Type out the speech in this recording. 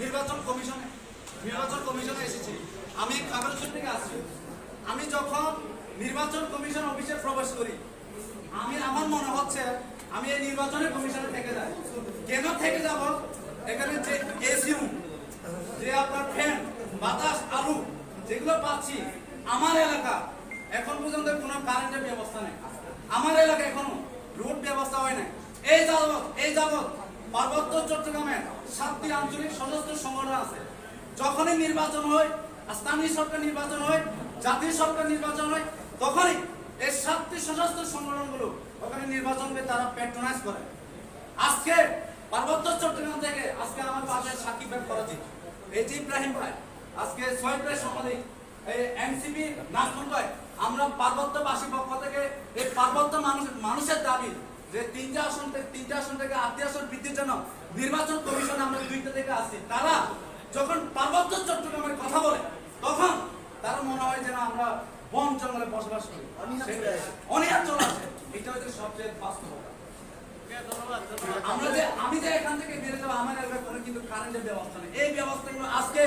নির্বাচন কমিশনে নির্বাচন কমিশনে এসেছি। আমি খাগড়াছড়ি থেকে আসছি। আমি যখন নির্বাচন কমিশন অফিসে প্রবেশ করি, আমি আমার মনে হচ্ছে আমি এই নির্বাচনে কমিশনে থেকে যাই। কেন থেকে যাব? এখানে যে এসিউ যে আপনার ফ্যান, বাতাস, আলু, যেগুলো পাচ্ছি, আমার এলাকা এখন পর্যন্ত কোনো কারেন্টের ব্যবস্থা নেই। আমার এলাকা এখনও রোড ব্যবস্থা হয় নাই। এই যাবৎ এই যাবৎ পার্বত্য চট্টগ্রামে সাতটি আঞ্চলিক সশস্ত্র সংগঠন আছে। যখনই নির্বাচন হয়, স্থানীয় সরকার নির্বাচন হয়, জাতীয় সরকার নির্বাচন হয়, তখনই এই সাতটি সশস্ত্র সংগঠনগুলো ওখানে নির্বাচনকে তারা প্যাট্রোনাইজ করে। আজকে পার্বত্য চট্টগ্রাম থেকে আজকে আমার পাশে সাকিব ভাই করাচ্ছি এই যে ইব্রাহিম ভাই, আজকে ভাই সম্পাদিক এই এনসিপি নাজমুল ভাই, আমরা পার্বত্যবাসী পক্ষ থেকে এই পার্বত্য মানুষ মানুষের দাবি যে তিনটা আসন থেকে তিনটা আসন থেকে আটটি আসন বৃদ্ধির জন্য নির্বাচন কমিশন আমরা দুইটা থেকে আসছি তারা যখন পার্বত্য চট্টগ্রামের কথা বলে, তখন তারা মনে হয় যে না আমরা বন জঙ্গলে বসবাস করি। অনেক চলে আছে। এটা হচ্ছে সবচেয়ে বাস্তব আমরা যে আমি যে এখান থেকে বেরোতে যাব, আমার এলাকায় কোনো কিন্তু কারেন্টের ব্যবস্থা নেই। এই ব্যবস্থাগুলো আজকে